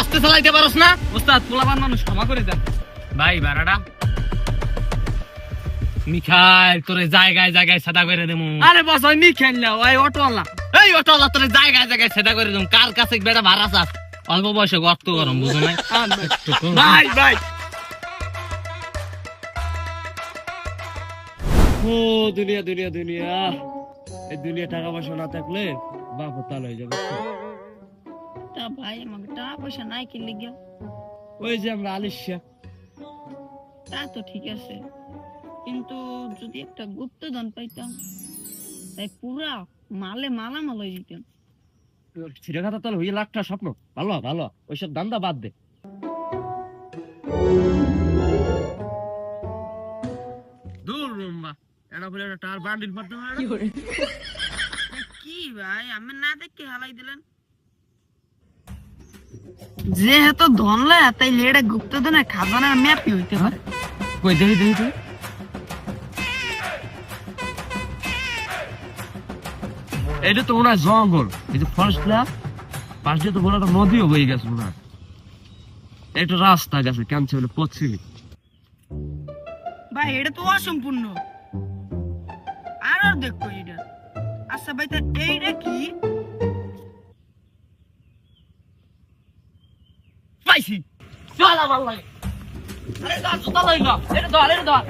আস্তে চালাইতে পারস না। ওস্তাদ পোলাবান মানুষ ক্ষমা করে দেন। ভাই ভাড়াটা মিখাইল তোরে জায়গায় জায়গায় সাদা করে দেবো আরে বস ওই নি খেললা ওই অটোওয়ালা। এই অটো আল্লাহ তোরে জায়গায় জায়গায় সেটা করে দেবো কার কাছে বেটা ভাড়া চাস? অল্প বয়সে গর্ত গরম বুঝো নাই? ভাই ভাই। ও দুনিয়া দুনিয়া দুনিয়া। এই দুনিয়া টাকা পয়সা না থাকলে বাপ তাল হয়ে যাবে। তা ভাই আমাকে টাকা পয়সা নাই কি লিগে। ওই যে আমরা তা তো ঠিক আছে কিন্তু যদি একটা গুপ্তধন পাইতাম তাই পুরা মালে মালামাল হয়ে যেতাম ছিঁড়ে খাতা তাহলে লাখটা স্বপ্ন। ভালো ভালো ওইসব দান্দা বাদ দে। দূর রুম্বা এটা বলে একটা টার বান্ডিল পড়তে কি ভাই আমি না দেখে হালাই দিলেন। যেহেতু ধনলে তাই লেড়ে গুপ্তধনের খাজানার ম্যাপই হইতে পারে। কই দেখি দেখি দেখি। এটা তো হয় জঙ্গল। এই যে ফরেস্ট ক্লাব পাশ দিয়ে তো বড় একটা নদীও বয়ে গেছে হয় একটা রাস্তা গেছে কেমন ছিল? পশ্চিমে। ভাই এটা তো অসম্পূর্ণ। আর আর দেখো এটা। আচ্ছা ভাই তা এইটা কি? পাইছি। চল আমার লাগে। আরে দা জুতা লই গা এটা ধর এটা ধর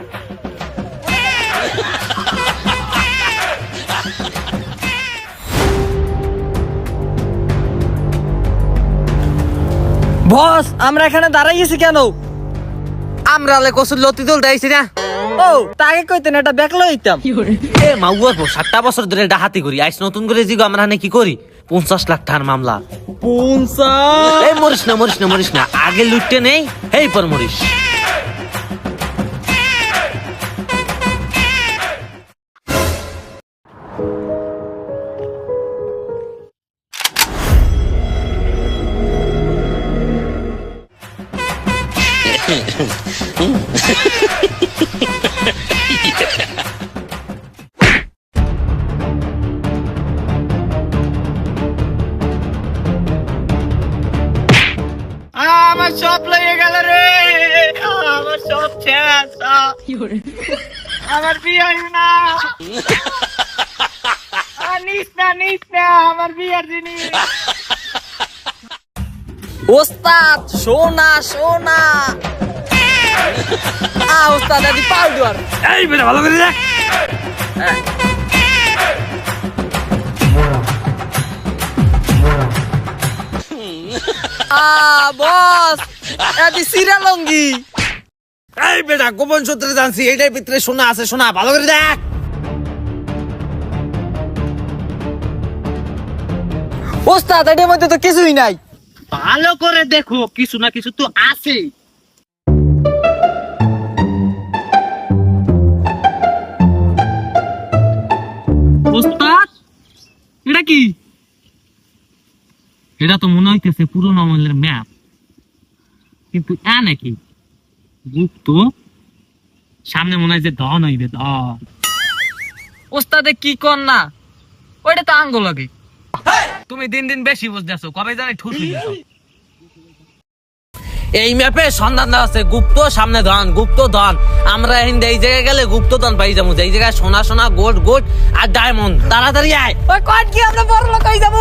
বস আমরা এখানে দাঁড়াইছি কেন? আমরা লে কসুর লতি দল দাইছি না। ও তাকে কইতেন এটা বেকলো হইতাম। এ মাউয়ার সাতটা বছর ধরে ডাহাতি করি আইস নতুন করে জিগো আমরা কি করি? পঞ্চাশ লাখ টাকার মামলা। পঞ্চাশ? এই মরিস না মরিস না মরিস না। আগে লুটতে নেই এই পর মরিস। আমার বিয়ে হইব না। নিস না নিস না আমার বিয়ার জিনিস। ওস্তাদ সোনা সোনা। আ ওস্তাদ আদি পাউডার এই বেটা ভালো করে দেখ। আ বস আদি সিরালঙ্গি এই বেটা, গোপন সূত্রে জানছি, এইটার ভিতরে সোনা আছে, সোনা, ভালো করে দেখ। ওস্তাদ, এটার মধ্যে তো কিছুই নাই। ভালো করে দেখো, কিছু না কিছু তো আছে। ওস্তাদ, এটা কি? এটা তো মনে হইতেছে পুরোনো আমলের ম্যাপ। কিন্তু এ নাকি? গুপ্ত সামনে মনে হয় যে ধন হইবে ধন ওস্তাদে কি কর না? ওইটা তো আঙ্গ লাগে তুমি দিন দিন বেশি বুঝতেছো কবে জানি ঠুস এই ম্যাপে সন্ধান দেওয়া আছে গুপ্ত সামনে ধন গুপ্ত ধন। আমরা এই জায়গায় গেলে গুপ্ত ধন পাই যাব এই জায়গায় সোনা সোনা গোল্ড গোল্ড আর ডায়মন্ড তাড়াতাড়ি আয়। ওই কন কি আমরা বড় লোক হয়ে যাব?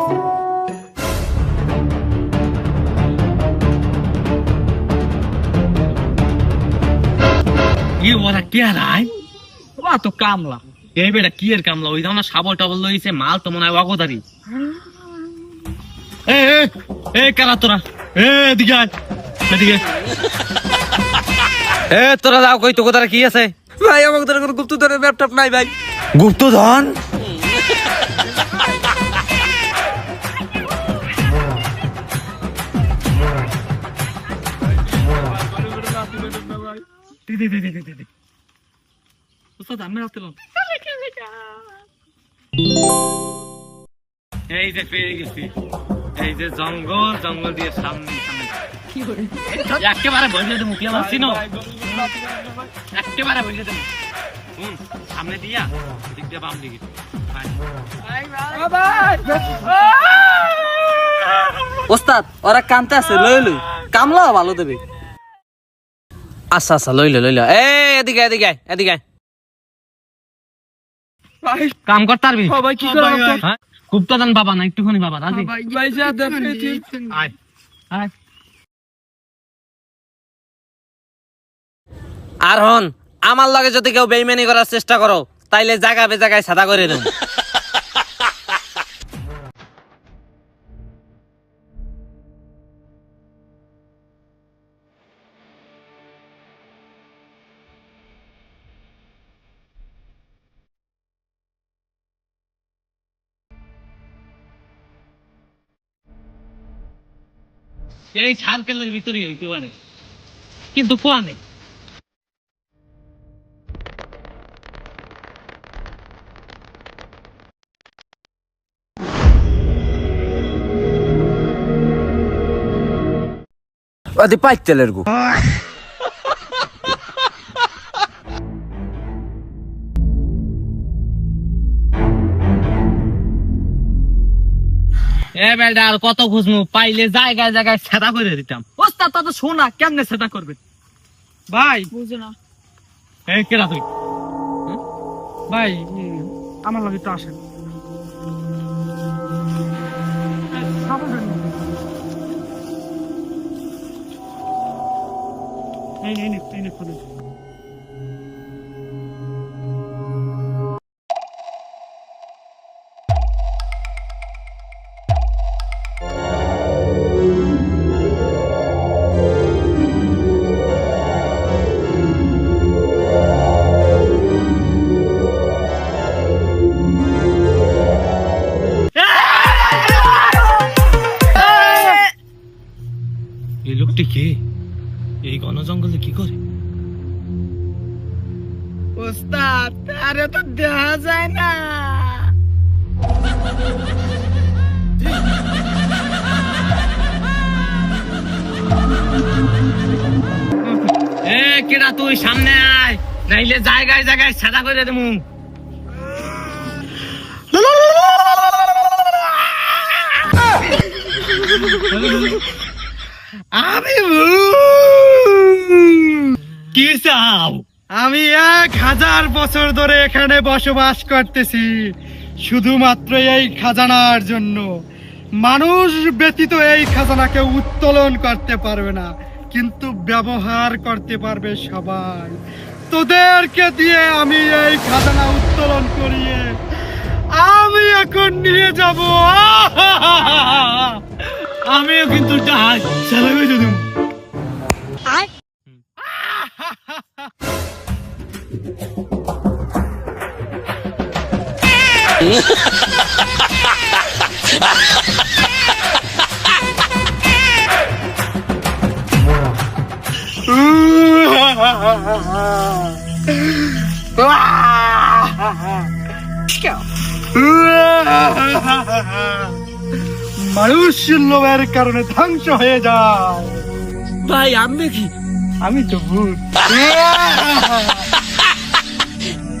আছে। ই ওরা কে রায় ওয়া তো কামলা। এই বেটা কি এর কামলা? ওই ধরনের সাবল টাবল লইছে মাল তো মনে হয় অগদারি। এ এ, কারা তোরা। এ এদিকে আয়, এদিকে এ তোরা যাও কই তো কোথায় কি আছে? ভাই আমাকে তো কোনো গুপ্ত ধরে ল্যাপটপ নাই ভাই। গুপ্ত ওস্তাদ আমি আসছিলাম এই যে পেয়ে গেছি এই যে জঙ্গল জঙ্গল দিয়ে সামনে সামনে একেবারে আমার চিনো একেবারে সামনে দিয়া এদিক দিয়ে বাম দিকে ওস্তাদ ওরা কানতে আছে, লই লই। কামলা ভালো দেবে। আচ্ছা আচ্ছা লইলো লইলো এ এদিকে এদিকে এদিকে। কাম ভাই কি করে হ্যাঁ গুপ্ত দান বাবা না একটুখানি বাবা রাজি? ভাই যা আয়। আয়। আর হন আমার লগে যদি কেউ বেইমানি করার চেষ্টা করো তাইলে জায়গা বে জায়গায় সাদা করে দেব। এই সার্কেলের ভিতরে হইতে পারে। কিন্তু কোয়া নেই আদি পাইতেলের গু। এ বেলডা আর কত খুঁজমু? পাইলে জায়গায় জায়গায় সেটা করে দিতাম। ওস্তাদ তা তো শোনা কেমনে সেটা করবে? ভাই বুঝো না। কেরা তুই? ভাই আমার লাগে তো আসেন। এই এই এই। এই লোকটি কে এই ঘন জঙ্গলে কি করে ওস্তাদ আরে তো দেখা যায় না কেডা তুই সামনে আয় নাইলে জায়গায় জায়গায় সাদা করে দেবো আমি কি চাও? আমি এক হাজার বছর ধরে এখানে বসবাস করতেছি শুধুমাত্র এই খাজানার জন্য। মানুষ ব্যতীত এই খাজানাকে উত্তোলন করতে পারবে না কিন্তু ব্যবহার করতে পারবে সবাই। তোদেরকে দিয়ে আমি এই খাজানা উত্তোলন করিয়ে আমি এখন নিয়ে যাব। আমিও কিন্তু যাই ছেলে হয়ে যদি মানুষ লোভের কারণে ধ্বংস হয়ে যায়। ভাই আমি কি? আমি তো ভূত।